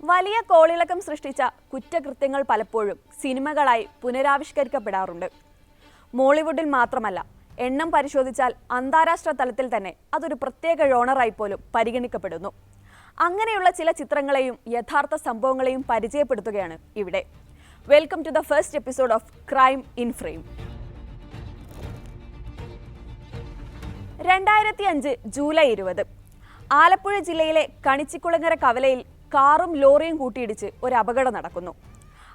വലിയ കോളിളക്കം സൃഷ്ടിച്ച കുറ്റകൃത്യങ്ങൾ പലപ്പോഴും സിനിമകളായി പുനരാവിഷ്കരിക്കപ്പെടാറുണ്ട്. മോളിവുഡിൽ മാത്രമല്ല എണ്ണം പരിശോധിച്ചാൽ അന്താരാഷ്ട്ര തലത്തിൽ തന്നെ അതൊരു പ്രത്യേക ഴോണറായി പോലും പരിഗണിക്കപ്പെടുന്നു. അങ്ങനെയുള്ള ചില ചിത്രങ്ങളെയും യഥാർത്ഥ സംഭവങ്ങളെയും പരിചയപ്പെടുത്തുകയാണ് ഇവിടെ. Welcome to the first episode of crime in frame രണ്ടായിരത്തി അഞ്ച് ജൂലൈ ഇരുപത് ആലപ്പുഴ ജില്ലയിലെ കണിച്ചിക്കുളങ്ങര കവലയിൽ കാറും ലോറിയും കൂട്ടിയിടിച്ച് ഒരു അപകടം നടക്കുന്നു.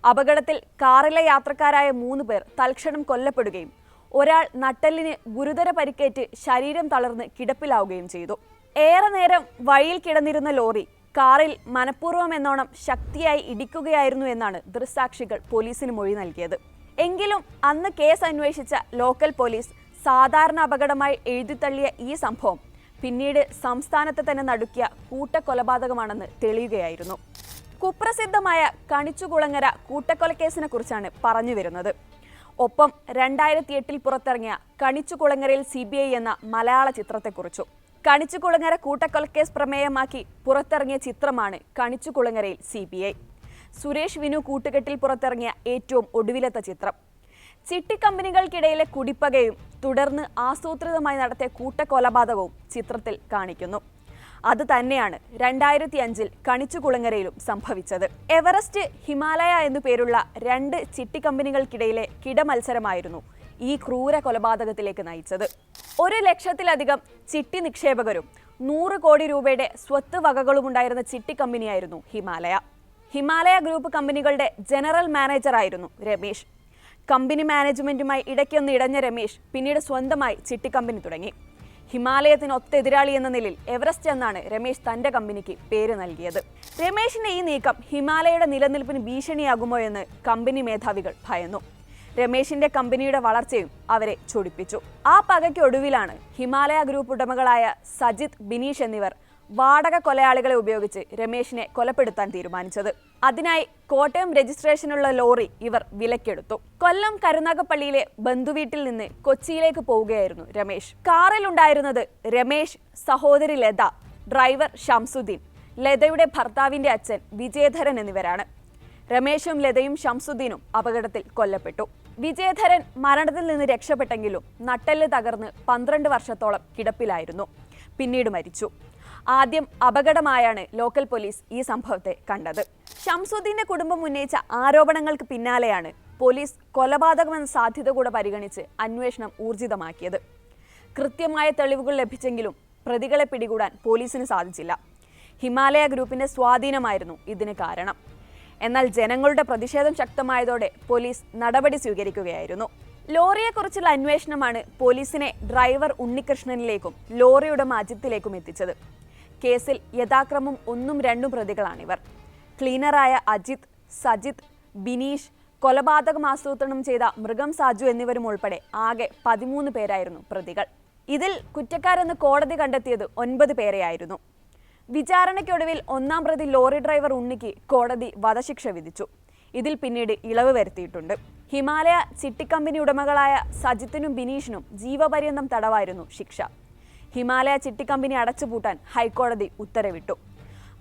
അപകടത്തിൽ കാറിലെ യാത്രക്കാരായ മൂന്ന് പേർ തൽക്ഷണം കൊല്ലപ്പെടുകയും ഒരാൾ നട്ടലിന് ഗുരുതര പരിക്കേറ്റ് ശരീരം തളർന്ന് കിടപ്പിലാവുകയും ചെയ്തു. ഏറെ നേരം വഴിയിൽ കിടന്നിരുന്ന ലോറി കാറിൽ മനഃപൂർവം എന്നോണം ശക്തിയായി ഇടിക്കുകയായിരുന്നു എന്നാണ് ദൃസാക്ഷികൾ പോലീസിന് മൊഴി നൽകിയത്. എങ്കിലും അന്ന് കേസ് അന്വേഷിച്ച ലോക്കൽ പോലീസ് സാധാരണ അപകടമായി എഴുതിത്തള്ളിയ ഈ സംഭവം പിന്നീട് സംസ്ഥാനത്തെ തന്നെ നടുക്കിയ കൂട്ടക്കൊലപാതകമാണെന്ന് തെളിയുകയായിരുന്നു. കുപ്രസിദ്ധമായ കണിച്ചുകുളങ്ങര കൂട്ടക്കൊലക്കേസിനെ കുറിച്ചാണ് പറഞ്ഞു വരുന്നത്. ഒപ്പം രണ്ടായിരത്തി എട്ടിൽ പുറത്തിറങ്ങിയ കണിച്ചുകുളങ്ങരയിൽ സി ബി ഐ എന്ന മലയാള ചിത്രത്തെക്കുറിച്ചും. കണിച്ചുകുളങ്ങര കൂട്ടക്കൊലക്കേസ് പ്രമേയമാക്കി പുറത്തിറങ്ങിയ ചിത്രമാണ് കണിച്ചുകുളങ്ങരയിൽ C B I. Suresh Vinu കൂട്ടുകെട്ടിൽ പുറത്തിറങ്ങിയ ഏറ്റവും ഒടുവിലത്തെ ചിത്രം. ചിട്ടിക്കമ്പനികൾക്കിടയിലെ കുടിപ്പകയും തുടർന്ന് ആസൂത്രിതമായി നടത്തിയ കൂട്ടക്കൊലപാതകവും ചിത്രത്തിൽ കാണിക്കുന്നു. അത് തന്നെയാണ് രണ്ടായിരത്തി അഞ്ചിൽ കണിച്ചുകുളങ്ങരയിലും സംഭവിച്ചത്. എവറസ്റ്റ് ഹിമാലയ എന്നു പേരുള്ള രണ്ട് ചിട്ടിക്കമ്പനികൾക്കിടയിലെ കിടമത്സരമായിരുന്നു ഈ ക്രൂര കൊലപാതകത്തിലേക്ക് നയിച്ചത്. ഒരു ലക്ഷത്തിലധികം ചിട്ടി നിക്ഷേപകരും നൂറ് കോടി രൂപയുടെ സ്വത്ത് വകകളുമുണ്ടായിരുന്ന ചിട്ടി കമ്പനിയായിരുന്നു ഹിമാലയ. ഹിമാലയ ഗ്രൂപ്പ് കമ്പനികളുടെ ജനറൽ മാനേജറായിരുന്നു രമേശ്. കമ്പനി മാനേജ്മെന്റുമായി ഇടയ്ക്കൊന്ന് ഇടഞ്ഞ രമേശ് പിന്നീട് സ്വന്തമായി ചിട്ടി കമ്പനി തുടങ്ങി. ഹിമാലയത്തിന് ഒത്ത എതിരാളി എന്ന നിലയിൽ എവറസ്റ്റ് എന്നാണ് രമേശ് തന്റെ കമ്പനിക്ക് പേര് നൽകിയത്. രമേശിന്റെ ഈ നീക്കം ഹിമാലയയുടെ നിലനിൽപ്പിന് ഭീഷണിയാകുമോ എന്ന് കമ്പനി മേധാവികൾ ഭയന്നു. രമേശിന്റെ കമ്പനിയുടെ വളർച്ചയും അവരെ ചൊടിപ്പിച്ചു. ആ പകയ്ക്കൊടുവിലാണ് ഹിമാലയ ഗ്രൂപ്പ് ഉടമകളായ സജിത് ബിനീഷ് എന്നിവർ വാടക കൊലയാളികളെ ഉപയോഗിച്ച് രമേശിനെ കൊലപ്പെടുത്താൻ തീരുമാനിച്ചത്. അതിനായി കോട്ടയം രജിസ്ട്രേഷനുള്ള ലോറി ഇവർ വിലക്കെടുത്തു. കൊല്ലം കരുനാഗപ്പള്ളിയിലെ ബന്ധുവീട്ടിൽ നിന്ന് കൊച്ചിയിലേക്ക് പോവുകയായിരുന്നു രമേശ്. കാറിൽ ഉണ്ടായിരുന്നത് രമേശ് സഹോദരി ലത ഡ്രൈവർ ഷംസുദ്ദീൻ ലതയുടെ ഭർത്താവിന്റെ അച്ഛൻ വിജയധരൻ എന്നിവരാണ്. രമേശും ലതയും ഷംസുദ്ദീനും അപകടത്തിൽ കൊല്ലപ്പെട്ടു. വിജയധരൻ മരണത്തിൽ നിന്ന് രക്ഷപ്പെട്ടെങ്കിലും നട്ടെല്ല് തകർന്ന് പന്ത്രണ്ട് വർഷത്തോളം കിടപ്പിലായിരുന്നു. പിന്നീട് മരിച്ചു. ആദ്യം അപകടമായാണ് ലോക്കൽ പോലീസ് ഈ സംഭവത്തെ കണ്ടത്. ഷംസുദ്ദീന്റെ കുടുംബം ഉന്നയിച്ച ആരോപണങ്ങൾക്ക് പിന്നാലെയാണ് പോലീസ് കൊലപാതകമെന്ന സാധ്യത കൂടെ പരിഗണിച്ച് അന്വേഷണം ഊർജിതമാക്കിയത്. കൃത്യമായ തെളിവുകൾ ലഭിച്ചെങ്കിലും പ്രതികളെ പിടികൂടാൻ പോലീസിന് സാധിച്ചില്ല. ഹിമാലയ ഗ്രൂപ്പിന്റെ സ്വാധീനമായിരുന്നു ഇതിന് കാരണം. എന്നാൽ ജനങ്ങളുടെ പ്രതിഷേധം ശക്തമായതോടെ പോലീസ് നടപടി സ്വീകരിക്കുകയായിരുന്നു. ലോറിയെക്കുറിച്ചുള്ള അന്വേഷണമാണ് പോലീസിനെ ഡ്രൈവർ ഉണ്ണികൃഷ്ണനിലേക്കും ലോറിയുടെ മാജിത്തിലേക്കും എത്തിച്ചത്. കേസിൽ യഥാക്രമം ഒന്നും രണ്ടും പ്രതികളാണിവർ. ക്ലീനറായ അജിത് സജിത് ബിനീഷ് കൊലപാതകം ആസൂത്രണം ചെയ്ത മൃഗം സാജു എന്നിവരും ഉൾപ്പെടെ ആകെ പതിമൂന്ന് പേരായിരുന്നു പ്രതികൾ. ഇതിൽ കുറ്റക്കാരെന്ന് കോടതി കണ്ടെത്തിയത് ഒൻപത് പേരെയായിരുന്നു. വിചാരണയ്ക്കൊടുവിൽ ഒന്നാം പ്രതി ലോറി ഡ്രൈവർ ഉണ്ണിക്ക് കോടതി വധശിക്ഷ വിധിച്ചു. ഇതിൽ പിന്നീട് ഇളവ് വരുത്തിയിട്ടുണ്ട്. ഹിമാലയ ചിട്ടിക്കമ്പനി ഉടമകളായ സജിത്തിനും ബിനീഷിനും ജീവപര്യന്തം തടവായിരുന്നു ശിക്ഷ. ഹിമാലയ ചിട്ടിക്കമ്പനി അടച്ചുപൂട്ടാൻ ഹൈക്കോടതി ഉത്തരവിട്ടു.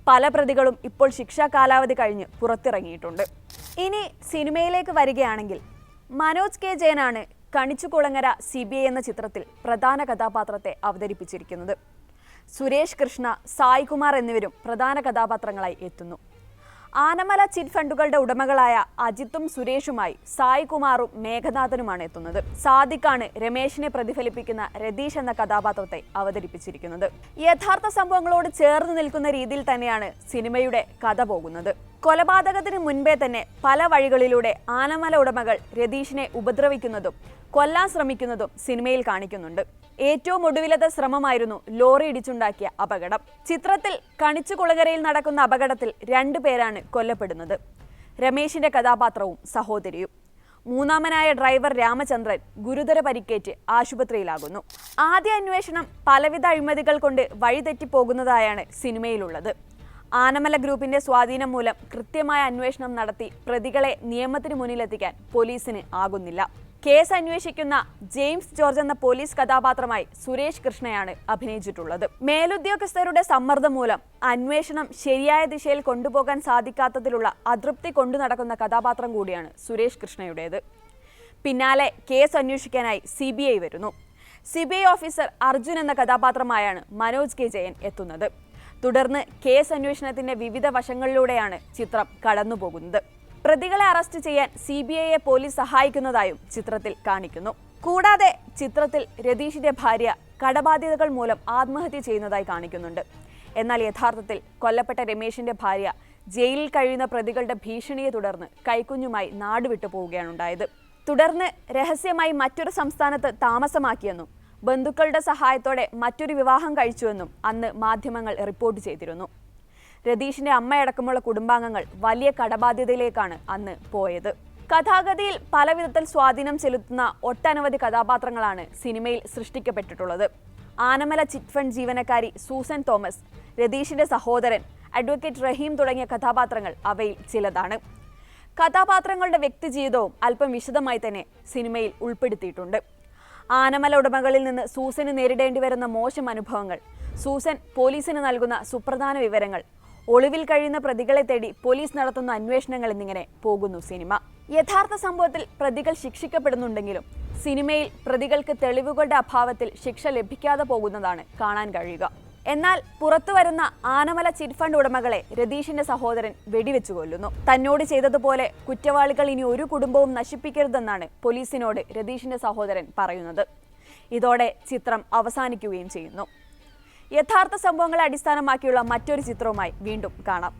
പല പ്രതികളും ഇപ്പോൾ ശിക്ഷാ കാലാവധി കഴിഞ്ഞ് പുറത്തിറങ്ങിയിട്ടുണ്ട്. ഇനി സിനിമയിലേക്ക് വരികയാണെങ്കിൽ മനോജ് കെ ജയനാണ് കണിച്ചുകുളങ്ങര സി ബി ഐ എന്ന ചിത്രത്തിൽ പ്രധാന കഥാപാത്രത്തെ അവതരിപ്പിച്ചിരിക്കുന്നത്. സുരേഷ് കൃഷ്ണ സായികുമാർ എന്നിവരും പ്രധാന കഥാപാത്രങ്ങളായി എത്തുന്നു. ആനമല ചിറ്റ് ഫണ്ടുകളുടെ ഉടമകളായ അജിത്തും സുരേഷുമായി സായികുമാറും മേഘനാഥനുമാണ് എത്തുന്നത്. സാദിഖാണ് രമേശിനെ പ്രതിഫലിപ്പിക്കുന്ന രതീഷ് എന്ന കഥാപാത്രത്തെ അവതരിപ്പിച്ചിരിക്കുന്നത്. യഥാർത്ഥ സംഭവങ്ങളോട് ചേർന്ന് നിൽക്കുന്ന രീതിയിൽ തന്നെയാണ് സിനിമയുടെ കഥ പോകുന്നത്. കൊലപാതകത്തിന് മുൻപേ തന്നെ പല വഴികളിലൂടെ ആനമല ഉടമകൾ രതീഷിനെ ഉപദ്രവിക്കുന്നതും കൊല്ലാൻ ശ്രമിക്കുന്നതും സിനിമയിൽ കാണിക്കുന്നുണ്ട്. ഏറ്റവും ഒടുവിലത്തെ ശ്രമമായിരുന്നു ലോറി ഇടിച്ചുണ്ടാക്കിയ അപകടം. ചിത്രത്തിൽ കണിച്ചുകുളകരയിൽ നടക്കുന്ന അപകടത്തിൽ രണ്ടു പേരാണ് കൊല്ലപ്പെടുന്നത്. രമേശിന്റെ കഥാപാത്രവും സഹോദരിയും. മൂന്നാമനായ ഡ്രൈവർ രാമചന്ദ്രൻ ഗുരുതര പരിക്കേറ്റ് ആശുപത്രിയിലാകുന്നു. ആദ്യ അന്വേഷണം പലവിധ അഴിമതികൾ കൊണ്ട് വഴിതെറ്റിപ്പോകുന്നതായാണ് സിനിമയിലുള്ളത്. ആനമല ഗ്രൂപ്പിന്റെ സ്വാധീനം മൂലം കൃത്യമായ അന്വേഷണം നടത്തി പ്രതികളെ നിയമത്തിന് മുന്നിലെത്തിക്കാൻ പോലീസിന് ആകുന്നില്ല. കേസ് അന്വേഷിക്കുന്ന ജെയിംസ് ജോർജ് എന്ന പോലീസ് കഥാപാത്രമായി സുരേഷ് കൃഷ്ണയാണ് അഭിനയിച്ചിട്ടുള്ളത്. മേലുദ്യോഗസ്ഥരുടെ സമ്മർദ്ദം മൂലം അന്വേഷണം ശരിയായ ദിശയിൽ കൊണ്ടുപോകാൻ സാധിക്കാത്തതിലുള്ള അതൃപ്തി കൊണ്ടു നടക്കുന്ന കഥാപാത്രം കൂടിയാണ് സുരേഷ് കൃഷ്ണയുടേത്. പിന്നാലെ കേസ് അന്വേഷിക്കാനായി സി വരുന്നു. സി ഓഫീസർ അർജുൻ എന്ന കഥാപാത്രമായാണ് മനോജ് കെ ജയൻ എത്തുന്നത്. തുടർന്ന് കേസ് അന്വേഷണത്തിന്റെ വിവിധ വശങ്ങളിലൂടെയാണ് ചിത്രം കടന്നുപോകുന്നത്. പ്രതികളെ അറസ്റ്റ് ചെയ്യാൻ സി ബി ഐയെ പോലീസ് സഹായിക്കുന്നതായും ചിത്രത്തിൽ കാണിക്കുന്നു. കൂടാതെ ചിത്രത്തിൽ രതീഷിന്റെ ഭാര്യ കടബാധ്യതകൾ മൂലം ആത്മഹത്യ ചെയ്യുന്നതായി കാണിക്കുന്നുണ്ട്. എന്നാൽ യഥാർത്ഥത്തിൽ കൊല്ലപ്പെട്ട രമേശിന്റെ ഭാര്യ ജയിലിൽ കഴിയുന്ന പ്രതികളുടെ ഭീഷണിയെ തുടർന്ന് കൈക്കുഞ്ഞുമായി നാടുവിട്ടു പോവുകയാണ് ഉണ്ടായത് തുടർന്ന് രഹസ്യമായി മറ്റൊരു സംസ്ഥാനത്ത് താമസമാക്കിയെന്നും ബന്ധുക്കളുടെ സഹായത്തോടെ മറ്റൊരു വിവാഹം കഴിച്ചുവെന്നും അന്ന് മാധ്യമങ്ങൾ റിപ്പോർട്ട് ചെയ്തിരുന്നു. രതീഷിന്റെ അമ്മയടക്കമുള്ള കുടുംബാംഗങ്ങൾ വലിയ കടബാധ്യതയിലേക്കാണ് അന്ന് പോയത്. കഥാഗതിയിൽ പലവിധത്തിൽ സ്വാധീനം ചെലുത്തുന്ന ഒട്ടനവധി കഥാപാത്രങ്ങളാണ് സിനിമയിൽ സൃഷ്ടിക്കപ്പെട്ടിട്ടുള്ളത്. ആനമല ചിറ്റ് ഫണ്ട് ജീവനക്കാരി സൂസൻ തോമസ് രതീഷിന്റെ സഹോദരൻ അഡ്വക്കേറ്റ് റഹീം തുടങ്ങിയ കഥാപാത്രങ്ങൾ അവയിൽ ചിലതാണ്. കഥാപാത്രങ്ങളുടെ വ്യക്തിജീവിതവും അല്പം വിശദമായി തന്നെ സിനിമയിൽ ഉൾപ്പെടുത്തിയിട്ടുണ്ട്. ആനമല ഉടമകളിൽ നിന്ന് സൂസന് നേരിടേണ്ടി വരുന്ന മോശം അനുഭവങ്ങൾ സൂസൻ പോലീസിന് നൽകുന്ന സുപ്രധാന വിവരങ്ങൾ ഒളിവിൽ കഴിയുന്ന പ്രതികളെ തേടി പോലീസ് നടത്തുന്ന അന്വേഷണങ്ങൾ എന്നിങ്ങനെ പോകുന്നു സിനിമ. യഥാർത്ഥ സംഭവത്തിൽ പ്രതികൾ ശിക്ഷിക്കപ്പെടുന്നുണ്ടെങ്കിലും സിനിമയിൽ പ്രതികൾക്ക് തെളിവുകളുടെ അഭാവത്തിൽ ശിക്ഷ ലഭിക്കാതെ പോകുന്നതാണ് കാണാൻ കഴിയുക. എന്നാൽ പുറത്തു വരുന്ന ആനമല ചിറ്റ് ഫണ്ട് ഉടമകളെ രതീഷിന്റെ സഹോദരൻ വെടിവെച്ചു കൊല്ലുന്നു. തന്നോട് ചെയ്തതുപോലെ കുറ്റവാളികൾ ഇനി ഒരു കുടുംബവും നശിപ്പിക്കരുതെന്നാണ് പോലീസിനോട് രതീഷിന്റെ സഹോദരൻ പറയുന്നത്. ഇതോടെ ചിത്രം അവസാനിക്കുകയും ചെയ്യുന്നു. യഥാർത്ഥ സംഭവങ്ങളെ അടിസ്ഥാനമാക്കിയുള്ള മറ്റൊരു ചിത്രവുമായി വീണ്ടും കാണാം